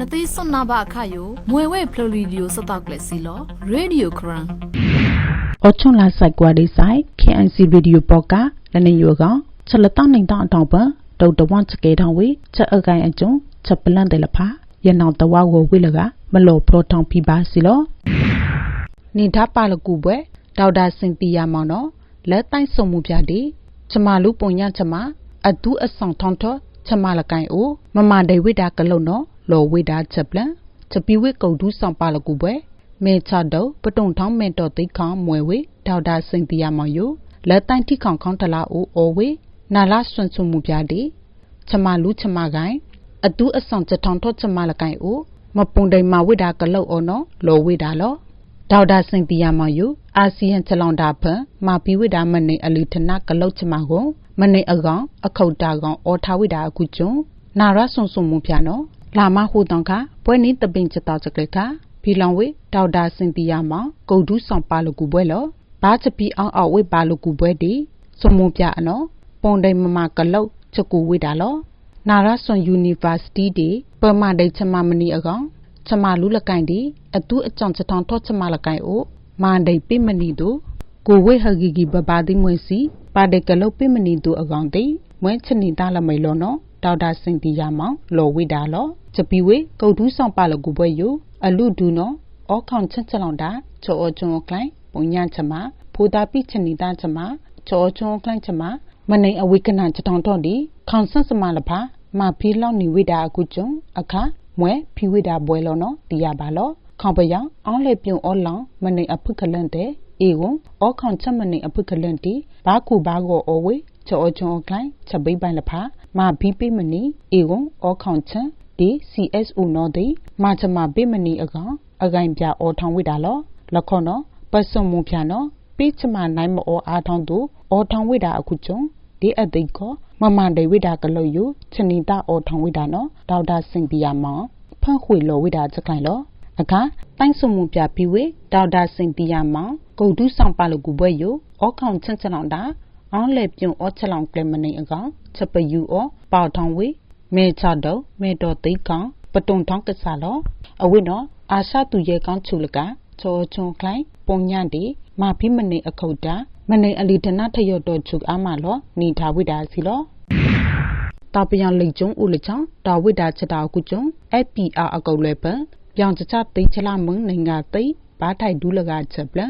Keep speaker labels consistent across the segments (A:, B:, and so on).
A: နသိစွန်နာဘအခါယိုမွေဝဲဖလိုလီဒီယိုစတောက်လက်စီလောရေဒီယိုခရန်
B: အော်ချွန်လာဆိုင်ကွာဒီဆိုင် KNC Radio ပေါ့ကလနေယောကချက်လက်တောင်းနိုင်တောင်းအတောင်ပဒေါက်တဝန်ချကေထောင်းဝေချက်အကိုင်အကျုံချက်ပလန်တယ်လဖာရနောင်တဝါကိုဝေလကမလောပရိုထောင်ပြပါစီလောနေဓာပါလကူပွဲဒေါက်တာစင်တီယာမောင်နော်လက်တိုင်းစုံမှုပြတဲ့ချမလူပုံညချမအတူအဆောင်ထောင်းထောချမလကိုင်အိုမမဒေဝိတာကလုံနော် လောဝိတာချက်ပလန်ချက်ပီဝေကုံဒူးဆောင်ပါလကူပွဲမေချတော့ပတုံထောင်းမဲတော်သိခေါမွယ်ဝေဒေါက်တာစင်တီယာမောင်ယိုလက်တိုင်းထိခေါခေါင်းတလာအိုအော်ဝေနာလာဆွန်ဆွမှုပြတဲ့ချမလူချမကိုင်အတူအဆောင်ချက်ထောင်းထောချမလကိုင်အိုမပုံတိုင်မဝိတာကလုံအော်နော်လောဝိတာလောဒေါက်တာစင်တီယာမောင်ယိုအာဆီယံချလောင်တာဖန်မာပီဝိတာမနေအလီထနာကလုတ်ချမကိုမနေအကောင်အခုတ်တာကောင်အော်ထားဝိတာအခုကျွန်းနာရဆွန်ဆွမှုပြနော် လာမဟူတောင်ခပွဲနေတပင်ချတောက်ချကလေခဘီလောင်ဝေဒေါက်တာစင်တီယာမောင်ဂုတ်ဒူးဆောင်ပါလကူပွဲလောဘာချပီအောင်အောက်ဝေပါလကူပွဲဒီစမှုပြအနော်ပုံတိုင်မမကလုတ်ချက်ကူဝိတာလောနာရဆွန်ယူနီဗာစီတီဒီပမဒိတ်ချမမနီအကောင်ချမလူလကိုင်ဒီအတူအကြောင်ချထောင်းထောချမလကိုင်အိုမန်ဒိပိမနီတို့ကိုဝေဟဂီဂီဘဘာဒီမွေစီပါဒေကလုတ်ပိမနီတို့အကောင်တိမွဲချနီတာလမိတ်လောနော်ဒေါက်တာစင်တီယာမောင်လော်ဝိတာလော ချပီဝေကုတ်ဒူးဆောင်ပါလကူပွဲယိုအလူဒူနော်အောခေါန်ချက်ချက်လောင်တာချောအကျွန်းကလိုင်းပုံညာချမဖိုးတာပိချနီတာချမချောအကျွန်းကလိုင်းချမမနေအဝိကနာချတောင်တော့ဒီခေါန်ဆတ်စမလဖာမဖီလောက်နေဝိတာအခုကျွန်းအခါမွဲဖီဝိတာပွဲလောနော်တီးရပါလောခေါပယောင်အောင်းလေပြုံအောလောင်မနေအဖုခလန့်တဲ့အေဝံအောခေါန်ချက်မနေအဖုခလန့်တီဘာကူဘာကိုအဝေချောအကျွန်းကလိုင်းချက်ပိပိုင်လဖာမဘီပိမနီအေဝံအောခေါန်ချက် ဒီ CSO နော်ဒီမာချမပိမနီအကောင်အကိုင်ပြအောထောင်းဝိတာလောလခေါနော်ပတ်စုံမှုဖြာနော်ပိချမနိုင်မောအားထောင်းသူအောထောင်းဝိတာအခုကျုံဒီအသိကောမမန်ဒေဝိတာကလို့ယူချနီတာအောထောင်းဝိတာနော်ဒေါက်တာစင်ပီယာမောင်ဖန့်ခွေလောဝိတာစကိုင်လောအခါတိုင်းစုံမှုပြပြီးဝေဒေါက်တာစင်ပီယာမောင်ဂုတ်ဒူးဆောင်ပါလို့ကူပွဲယိုအောခေါင်ချန်ချန်အောင်တာအောင်းလေပြုံအောချက်လောင်ကလမနေအကောင်ချက်ပယူအောပေါထောင်းဝေ မေချတော့မေတော်သိကောင်ပတုံထောင်းကစားလောအဝိနော်အာရှသူရဲကောင်းချူလကချောချုံကလိုင်းပုံညံတီမာဖိမနေအခုတ်တာမနေအလီဒနာထရတော့ချူအားမလောနေထားဝိတာစီလောတာပယံလိတ်ကျုံဦးလချောင်းတာဝိတာချက်တာကုကျုံ FPR အကုတ်လဲပပြောင်ချချသိချလာမုံနိုင်ငံသိဘာထိုက်ဒူးလကချက်ပလ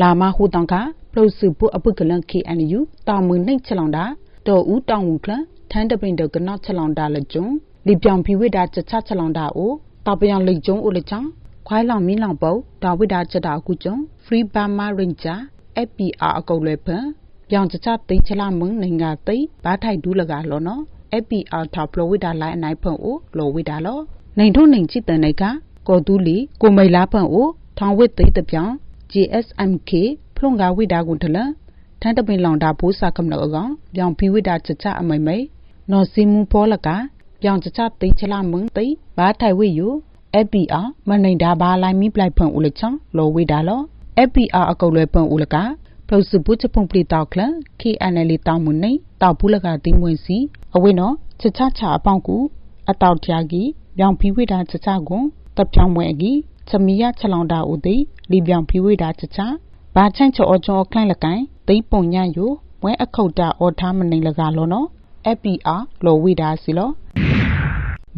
B: လာမဟူတောင်ကပလုစုပုအပုကလန် KNU တာမွေနှိတ်ချလောင်တာတော်ဦးတောင်ဝူကလ ထန်းတပင်တကနော့ချလောင်တာလကျုံလီပြောင်ဖီဝိတာချက်ချချက်လောင်တာအိုတာပယံလိတ်ကျုံဦးလချောင်းခွိုင်းလောင်မင်းလောင်ပုတ်ဒါဝိဒါချက်တာကုကျုံ Free Burma Ranger FPR အကုတ်လဲဖန်ပြောင်ချချသိချလာမုံနိုင်ငံသိဘာထိုက်ဒူးလကလောနော် FPR ထောက်ဖလဝိဒါလိုင်းအနိုင်ဖန်အိုလောဝိဒါလောနိုင်ထုံနိုင်ချစ်တန်နိုင်ကကောတူလီကိုမိလာဖန်အိုထောင်ဝစ်သိတပြောင် JSMK ဖလုံကဝိဒါကွန်ထလထန်တပင်လောင်တာဘိုးစာကမလောကောင်ပြောင်ဖီဝိဒါချချအမိမိ နော်စီမူဖောလကပြောင်ချချသိချလာမုံသိဘာထိုက်ဝိယူ FPR မနိုင်တာဘာလိုက်မိပလိုက်ဖွင့်ဦးလချောင်းလောဝေးတာလော FPR အကုတ်လွဲဖွင့်ဦးလကပလုစုပုချပုံပလီတောက်ခလ KNL တောက်မွနေတောက်ဘူးလကတင်းဝင်စီအဝိနော်ချချချအပေါင်ကူအတောက်တရာကြီးပြောင်ဖီဝိတာချချကွန်တပ်ပြောင်းဝဲကြီးချမီယချလောင်တာဦးသိလီပြောင်ဖီဝိတာချချဘာချန့်ချောအကျော်ခန့်လကိုင်သိပုံညယိုဝဲအခုတ်တာအော်ထားမနေလကလောနော် FPR လောဝိတာစီလော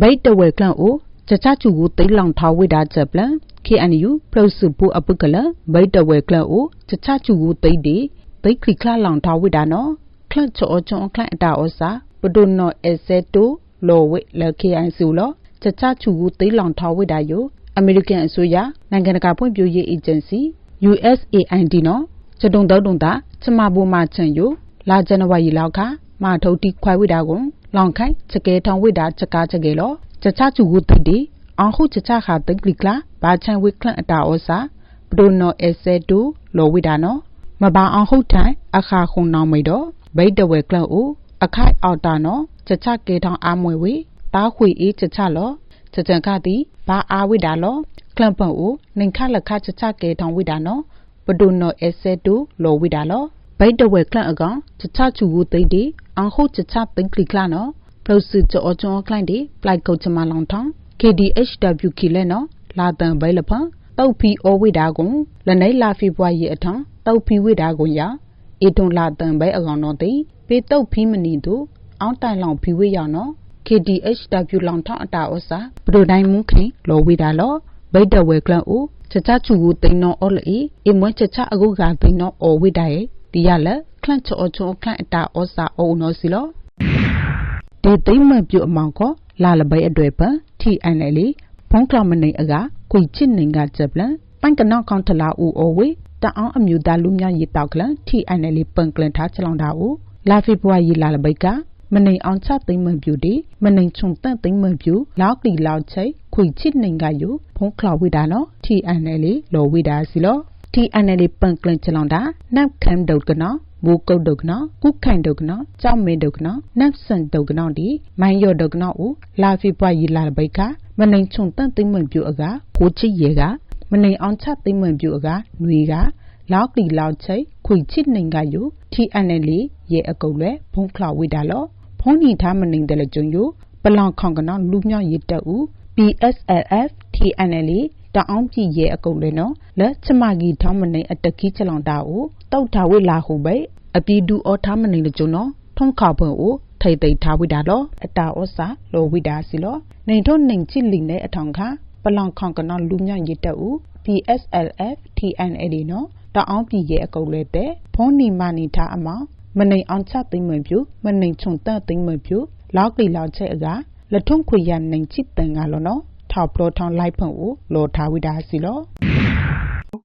B: ဘိတ်တဝဲကလန့်အိုချချချူကိုတိတ်လောင်ထားဝိတာချက်ပလန် KNU ပလုစုပူအပုကလဘိတ်တဝဲကလအိုချချချူကိုတိတ်ဒီတိတ်ခရီခလာလောင်ထားဝိတာနော်ခလတ်ချောချွန်ခလတ်အတာဩစာပဒုနောအစက်တိုလောဝိလ KNU လောချချချူကိုတိတ်လောင်ထားဝိတာယိုအမေရိကန်အစိုးရနိုင်ငံတကာဖွံ့ဖြိုးရေးအေဂျင်စီ USAID နော်ချတုံတော့တုံတာချမဘူမချန်ယိုလာဇန်နဝါရီလောက်ခ မာထုတ်တီခွိုင်ဝိတာကိုလောင်ခိုင်ချကဲထောင်ဝိတာချက်ကားချက်ကေလောချချချူကိုတိတ်ဒီအောင်ခုချချခါတိတ်ကလီကလာဘာချန်ဝိကလန်အတာဩစာပဒိုနောအစက်တူလောဝိတာနော်မဘာအောင်ဟုတ်ထိုင်အခါခုံနောင်မိတော့ဘိတ်တဝဲကလန်အိုအခိုက်အောက်တာနော်ချချကေထောင်အားမွေဝေတားခွေအေးချချလောချချန်ကတိဘာအားဝိတာလောကလန်ပန်အိုနင်ခလက်ခချချကေထောင်ဝိတာနော်ပဒိုနောအစက်တူလောဝိတာလောဘိတ်တဝဲကလန်အကောင်ချချချူကိုတိတ်ဒီ အောင်ဟုတ်ချချတိတ်ကလီကလာနော်ပလုစုချောချောကလိုင်းဒီပလိုက်ကုတ်ချမလောင်ထောင်း KDHW ခီလဲနော်လာတန်ဘဲလဖတောက်ဖီအဝိဒါကွန်လနိုင်လာဖီပွားရီအထံတောက်ဖီဝိဒါကွန်ယာအေတွန်လာတန်ဘဲအကောင်တော့တိပေတောက်ဖီမနီတို့အောင်းတိုင်လောင်ဖီဝိယောနော် KDHW လောင်ထောင်းအတာဩစာဘဒိုတိုင်းမူခင်လောဝိဒါလောဘိတ်တဝဲကလန်အိုချချချူကိုတိန်နော်အော်လီအမွဲချချအကုကတိန်နော်အော်ဝိဒါရဲ့ဒီရလက် ခန့်ချောချောခန့်အတာဩစာအိုနော်စီလောဒီသိမ့်မပြုတ်အမောင်ကောလာလဘဲအတွေ့ပန် TNL ဖုံးကလမနေအကခွေချစ်နေကကြပလန်ပန်ကနောက်ကောင်ထလာဦးအဝေတအောင်အမျိုးသားလူမျိုးရေးတောက်ကလန် TNL ပန်ကလန်ထားချလောင်တာဦးလာဖေဘွားရီလာလဘိကမနေအောင်ချသိမ့်မပြူဒီမနေချုံတန့်သိမ့်မပြူလောက်လီလောက်ချိတ်ခွေချစ်နေကယူဖုံးကလဝိဒါနော် TNL လောဝိဒါစီလော TNL ပန်ကလန်ချလောင်တာနပ်ခမ်ဒုတ်ကနော် မိုးကုတ်ဒုကနော်ကုခိုင်ဒုကနော်ကြောက်မင်းဒုကနော်နပ်ဆန်ဒုကနော်ဒီမိုင်းရော့ဒုကနော်ဦးလာဖေပွားရီလာဘိကမနိုင်ချုံတန့်သိမ့်မပြူအကဖိုးချစ်ရေကမနိုင်အောင်ချသိမ့်မပြူအကຫນွေကလောက်လီလောက်ချိတ်ခွေချစ်နေကယူ TNL ရဲ့အကုတ်လဲဖုံးခလဝိဒါလောဖုံးညီထားမနိုင်တယ်လကြုံယူပလောင်ခေါင်ကနော်လူမြော့ရစ်တက်ဦး PSLF TNL တအောင်ပြည်ရဲ့အကုတ်လဲနော်လက်ချမကြီးထောင်းမနေအတကီးချလောင်တာဦးတောက်ထားဝိလာဟုပဲအပီဒူအောထားမနေလကြုံနော်ထုံးခါဖွင့်ဦးထိတ်သိထားဝိတာလောအတာဩစာလောဝိတာစီလောနေထုံးနေချစ်လီနဲ့အထောင်ခါပလောင်ခေါင်ကနော်လူမြော့ရစ်တက်ဦး PSLF TNL နော်တအောင်ပြည်ရဲ့အကုတ်လဲတဲ့ဖုံးနီမာနီထားအမောင်မနေအောင်ချသိမ့်မပြူမနေချုံတသိမ့်မပြူလောက်လီလောက်ချက်အကလက်ထုံခွေရနိုင်ချစ်တန်ကလောနော် ထောက်ပလောထောင်းလိုက်ဖွင့်ဦးလောထားဝိတာစီလော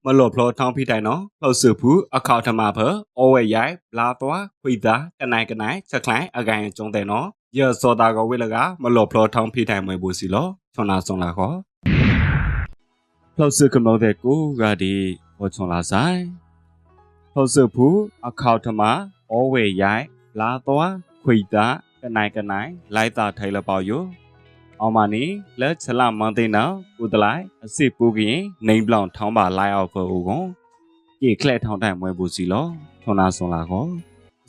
C: မလော်ဖလောထောင်းဖိတိုင်နော်လှုပ်ဆူဖူအခေါထမဖအဝဲရိုင်လာတော့ခွေသားကနိုင်ကနိုင်ချက်ခိုင်အကိုင်ကျုံတဲ့နော်ရစောတာကဝိလကမလော်ဖလောထောင်းဖိတိုင်မွေဘူးစီလောချွန်နာဆုံလာခေါ်လှုပ်ဆူကမောတဲ့ကိုကဒီဟောချွန်လာဆိုင်လှုပ်ဆူဖူအခေါထမအဝဲရိုင်လာတော့ခွေသားကနိုင်ကနိုင်လိုက်တာထိုင်လပေါ့ယော အောင်မနီလက်ချလမန်သိနော်ကုတလိုက်အစစ်ပူကရင်နေဘလောင်ထောင်းပါလိုက်အောင်ဖို့ဦးကွန်ကြေခလက်ထောင်းတိုင်မွဲဘူးစီလောထွန်နာဆွန်လာကော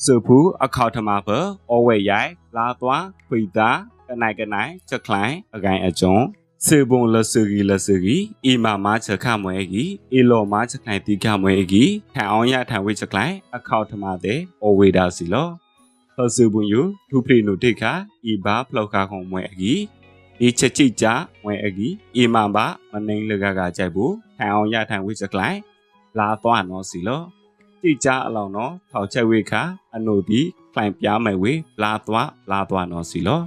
C: စုဖူအခေါထမဖအဝဲရိုင်လာသွားခွေတာကနိုင်ကနိုင်ချက်ခလိုင်းအကိုင်အကျုံစေဘုံလဆူဂီလဆူဂီအီမာမချက်ခမွဲဂီအီလောမချက်ခိုင်တီခမွဲဂီထန်အောင်ရထန်ဝိချက်ခလိုင်းအခေါထမတဲ့အဝေဒါစီလောဖဆူဘုံယူဒုပရိနုတိခာဤဘာဖလောက်ခါခုံမွဲဂီ ဒီချက်ချိကြဝဲအကြီးအီမန်ပါမနှင်းလကကကြိုက်ဘူးထိုင်အောင်ရထိုင်ဝိစကလိုက်လာသွားနော်စီလောကြိကြအလောင်းနော်ထောက်ချက်ဝိခါအနုဒီဖိုင်ပြားမယ်ဝေလာသွားလာသွားနော်စီလော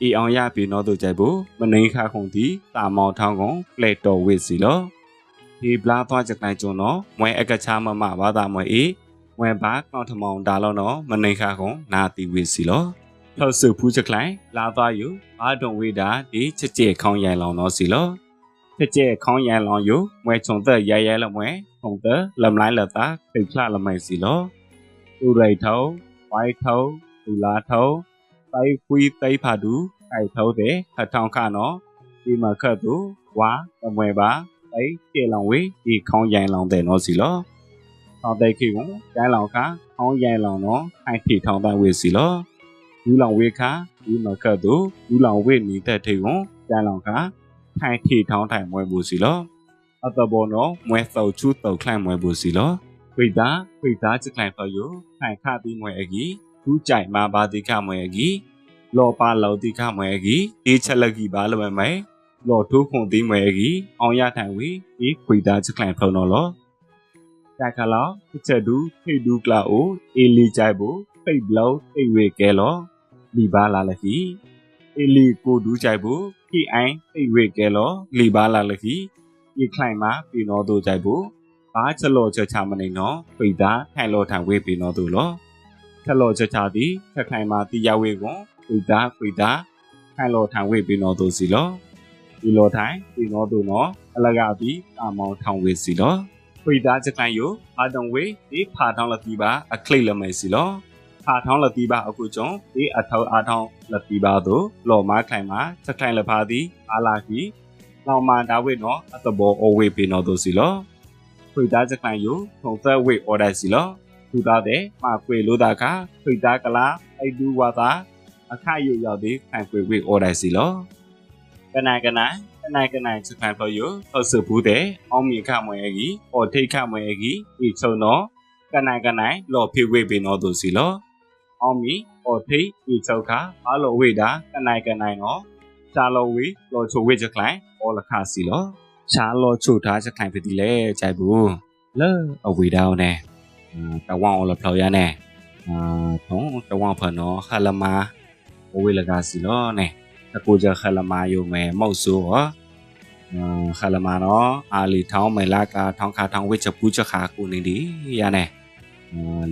C: အီအောင်ရပြီနော်တို့ကြိုက်ဘူးမနှင်းခါခုံဒီတာမောင်ထောင်းကုန်ပလက်တော်ဝိစီလောဒီဘလာသွားချက်တိုင်းကျွန်းနော်မွဲအကချာမမဘာသာမွဲအေမွဲဘာကောင်းထမောင်ဒါလောနော်မနှင်းခါခုံနာတီဝိစီလော လှဆူဖူးချက်လိုက်လာသွားယူအာဒုံဝေတာဒီချက်ကျဲခေါင်းရိုင်လောင်တော့စီလောချက်ကျဲခေါင်းရိုင်လောင်ယူမွဲချုံသက်ရဲရဲလမွဲထုံသက်လမ်လိုက်လတာခိတ်ခလလမိုင်စီလောသူရိတ်ထောဝိုင်ထောသူလာထောတိုင်ခွီတိုင်ဖာဒူไก่ထောတဲ့ခထောင်ခနော်ဒီမှာခတ်သူဝါတမွဲပါတိုင်ကျေလောင်ဝေဒီခေါင်းရိုင်လောင်တဲ့နော်စီလောထောင်တဲ့ခိကိုကျန်းလောင်ခခေါင်းရိုင်လောင်နော်ခိုင်ထီထောင်တဲ့ဝေစီလော လူလောင်ဝေခါဒီမှာခတ်သူလူလောင်ဝေနေတဲ့ထိကွန်ကျန်လောင်ခါထိုင်ထီထောင်းထိုင်မွဲဘူးစီလောအတဘောနော်မွဲသောချူတောက်ခန့်မွဲဘူးစီလောခွေသားခွေသားချစ်ခိုင်ဖယောထိုင်ခပြီးမွဲအကြီးသူကြိုင်မာပါတိခမွဲအကြီးလောပါလောတိခမွဲအကြီးဒီချက်လက်ကြီးပါလမဲမဲလောထိုးခွန်တိမွဲအကြီးအောင်ရထိုင်ဝေဒီခွေသားချစ်ခိုင်ဖနော်လောတခါလောချက်ဒူထိဒူကလာအိုအေလီကြိုက်ဘူးဖိတ်ဘလောသိဝေကဲလော လီပါလာလခီအလီကိုဒူးကြိုက်ဘူးခိအိုင်သိဝေကဲလောလီပါလာလခီဒီခိုင်မှာပြီနော်တို့ကြိုက်ဘူးဘာချလောချချမနေနော်ပိတာထိုင်လောထိုင်ဝေပြီနော်တို့လောချလောချချသည်ချက်ခိုင်မှာတိရဝေကွန်ပိတာပိတာထိုင်လောထိုင်ဝေပြီနော်တို့စီလောဒီလောထိုင်ပြီနော်တို့နော်အလကပြီးတာမောင်ထောင်ဝေစီလောပိတာချက်ခိုင်ယအာတုံဝေဒီဖာထောင်းလတိပါအခလိတ်လမဲစီလော ဖာထောင်းလတိပါအခုကျုံဒီအထောက်အားထောင်းလတိပါတို့လော်မားခိုင်မှာချက်ခိုင်လဖာသည်အာလာကီလောင်မာဒါဝိနော်အတဘောအဝေပေနော်တို့စီလောခွေသားချက်ခိုင်ယထုံသက်ဝိအော်ဒါစီလောထူသားတဲ့မှာခွေလို့တာကခွေသားကလာအိဒူဝါသာအခါယူရောက်တဲ့ခိုင်ခွေဝိအော်ဒါစီလောကနိုင်ကနိုင်ကနိုင်ကနိုင်စခိုင်ဖို့ယဟုတ်စဘူးတဲ့အောင်မြင်ခမွေကြီးဟောထိတ်ခမွေကြီးဒီချုံတော့ကနိုင်ကနိုင်လော်ဖေဝေပင်တော့သူစီလော အောင်မြင်ဟောထိတ်ဒီချုံခဘာလို့ဝေတာကနိုင်ကနိုင်တော့ရှာလော်ဝေလော်ချိုဝေချကလိုင်းဟောလခစီလောရှာလော်ချိုထားချကလိုင်းဖြစ်ဒီလေကြိုက်ဘူးလဲအဝေတောင်းနဲ့တဝအောင်လဖလော်ရနဲ့အာထုံးတဝအောင်ဖနော်ခလမာဝေလကစီလောနဲ့တကူကြခလမာယုံမဲမောက်ဆိုဟောခလမာနော်အာလီထောင်းမဲလာကထောင်းခါထောင်းဝိချပူချခါကူနေဒီရနေ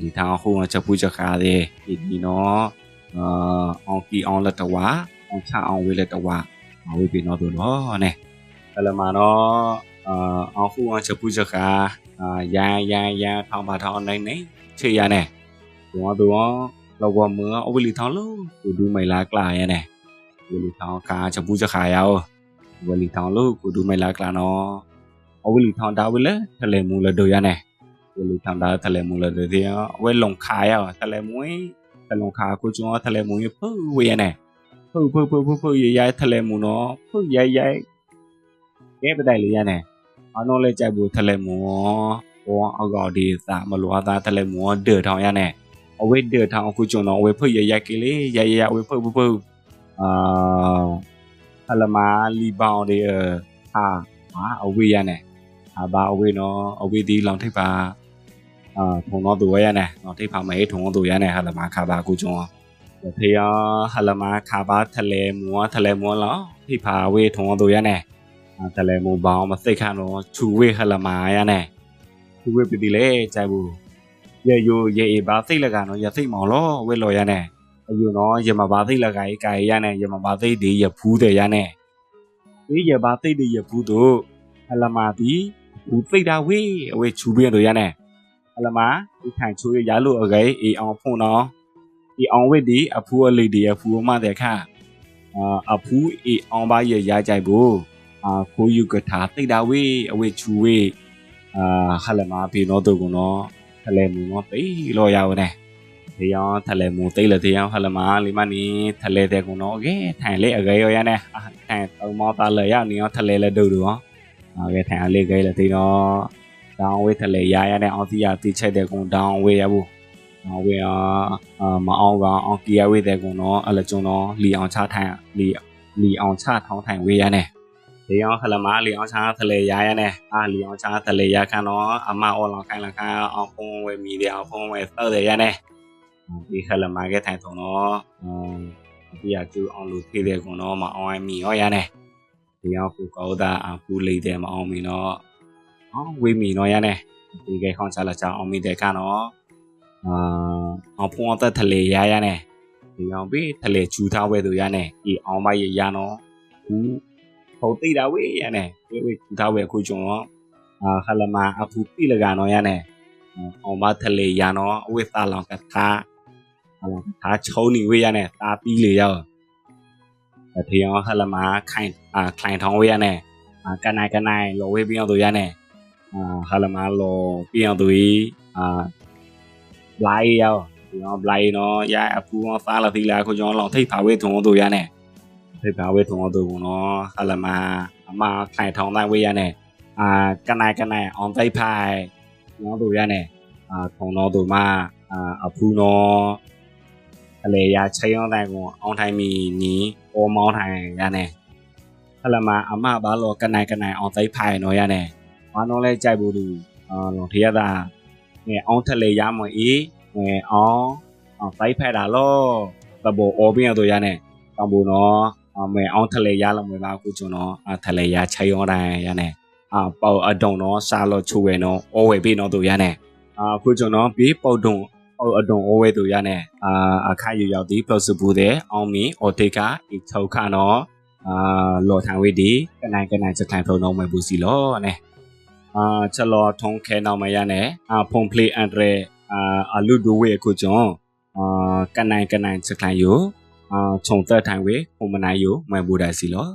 C: လီထောင်းခုချပူချခါတဲ့ဒီဒီနော်အာအောင်ကီအောင်လက်တဝါအောင်ချအောင်ဝေလက်တဝါဝေပြီနော်တို့နော်နဲ့ခလမာနော်အာအောင်ခုအောင်ချပူချခါအာရန်ရန်ရန်ထောင်းပါထောင်းနိုင်နေချေရနေတော့တော့လောကမအဝလီထောင်းလို့ဒူဒူမဲလာကလာရနေဝလီထောင်းကာချပူးချခါယောဝလီထောင်းလို့ကိုဒူမိုင်လာကလာနော်အဝလီထောင်းဒါဝလေထလေမူလဒိုရနေဝ လီထောင်းဒါထလေမူလဒိုဒီဝဲလုံခါယောထလေမွေးထလုံခါကိုကျော်ထလေမွေးဖူဝေရနေဖူဖူဖူဖူဖူရရထလေမူနော်ဖူရရကဲပတိုင်လေးရနေအနော်လေကြိုက်ဘူးထလေမူဘောအောက်ကောက်ဒီသာမလွာသားထလေမူဒေထောင်းရနေအဝဲဒေထောင်းကိုကျော်နော်ဝဲဖူရရကလေးရရဝဲဖူဖူဖူအာဟလမာလီဘောင်တွေဟာဟာအဝေးရနေအာဘာအဝေးနော်အဝေးဒီလောင်ထိပ်ပါ အာထုံတော့သူရနေလောင်ထိပ်ပါမဲထုံတော့သူရနေဟလမာခါပါကူကျွန်းဖေယဟလမာခါပါထလဲမွာထလဲမွာလောထိပ်ပါဝေးထုံတော့သူရနေထလဲမူဘောင်မစိတ်ခန့်တော့ချူဝေးဟလမာရနေချူဝေးပြည်လေကြိုက်ဘူးရေယိုရေဘာစိတ်လကနော်ရစိတ်မောင်လောဝေးလော်ရနေအယူနော်ရမဘာသိလကိုင်ကိုင်ရနဲ့ရမဘာသိဒီရဖူးတဲ့ရနဲ့ဒီရဘာသိဒီရဖူးတို့အလမာဒီဘူးသိတာဝေးအဝေးချူပြင်းတို့ရနဲ့ အလမာဒီခံချူရရလို့အကေအေအောင်ဖုန်နော်ဒီအောင်ဝေးဒီအဖူးအလေးဒီရဖူးမတဲ့ခါအာအဖူးအေအောင်ပါရရကြိုက်ဘူးအာခိုးယူကထာသိတာဝေးအဝေးချူဝေးအာခလမာပြီနော်တို့ကနော်ခလဲမူနော်သိလောရအောင်နဲ့ thế yo thà lệ mù tây là thế yo hay là mà li mà ni thà lệ thế cũng nó ghé thằng lệ ở gây rồi nè thằng tao mò ta lời ya ni thà lệ là đủ đủ à cái thằng lệ gây là thế nó down với thà lệ ya ya nè ông thì ya thì chơi thế cũng down với ya bu down với à mà ông vào ông kia với thế cũng nó ở là chúng nó li ông cha thằng li li ông cha thằng thằng với ya nè thế yo hay là mà li ông cha thà lệ ya ya nè à li ông cha thà lệ ya khăn nó à mà ông lòng khăn là khăn ông không với mi đi ông không với tơ thế ya nè ဒီခလမာကထိုင်တော့နော်ဒီအကျူအောင်လို့သေးတယ်ကောနော်မအောင်မီရောရနေဒီအောင်ကိုကောတာအကူလေးတယ်မအောင်မီ နော်ဝေမီနော်ရန်နေဒီကဲခေါင်းချလာချောင်းအောင်မိတဲ့ကနော်အာအောင်ဖုံးသက်ထလေရရနေဒီအောင်ပြီးထလေကျူထားဝဲသူရနေဒီအောင်မရရနော်ဘူးဟိုတိတ်တာဝေးရနေဝေးဝေးကျူထားဝဲအခုကျွန်တော်အာခလမအခုပြီလကနော်ရနေအောင်မထလေရနော်အဝေးသာလောင်ကသာအောင်သာချုံနေဝေးရနေသာပြီးလေရောအထေအောင်ခလမခိုင်အာခိုင်ထောင်းဝေးရနေကနိုင်ကနိုင်လောဝေးပြောင်းသူရနေ ဟာလမာလောပြောင်းသူီအာဘလိုင်းရောကျွန်တော်ဘလိုင်းနော်ရအပူအောင်စားလာသီလာကိုကျွန်တော်လောင်ထိတ်ပါဝဲထုံတို့ရနဲ့ထိတ်ပါဝဲထုံတို့ကနော်ဟာလမာအမခိုင်ထောင်တိုင်းဝဲရနဲ့အာကနိုင်ကနိုင်အောင်သိဖိုင်ကျွန်တော်တို့ရနဲ့အာထုံတော်တို့မှာအာအပူနော်အလေရချိုင်းအောင်တိုင်းကိုအောင်တိုင်းမီနီပေါ်မောင်းတိုင်းရနဲ့ဟာလမာအမဘာလောကနိုင်ကနိုင်အောင်သိဖိုင်နော်ရနဲ့ ဘာတော့လဲကြိုက်ဘူးသူအော်လုံးထရတာငယ်အောင်ထလေရမအေးငယ်အောင်အောင်သိဖိုင်တာလို့တဘောအော်ပြင်းတော့ရနေတောင်ဘူးနော်အမေအောင်ထလေရလမွေပါကူချွန်နော်အထလေရချိန်အောင်တိုင်းရနေအာပေါအတုံနော်စားလို့ချူဝဲနော်အော်ဝဲပြီးနော်သူရနေအာကူချွန်နော်ပြီးပေါတုံအဒုံအဝဲသူရနဲ့အာအခါယူရောက်ဒီ plus ဘူးတဲ့အောင်မီအော်တေကာဒီထောက်ခါနော်အာလော်ထန်ဝေးဒီကနိုင်ကနိုင်စခိုင်ဖုံတော့မဘူးစီလောနဲ့ အာချလောထုံးခဲနောက်မရနဲ့အာဖုံပလေးအန်ဒရအာအလူဒူဝေကိုကျော်အာကနိုင်ကနိုင်စခိုင်ယူအာခြုံသက်ထိုင်ဝေဖုံမနိုင်ယူမဘူးဒါစီလော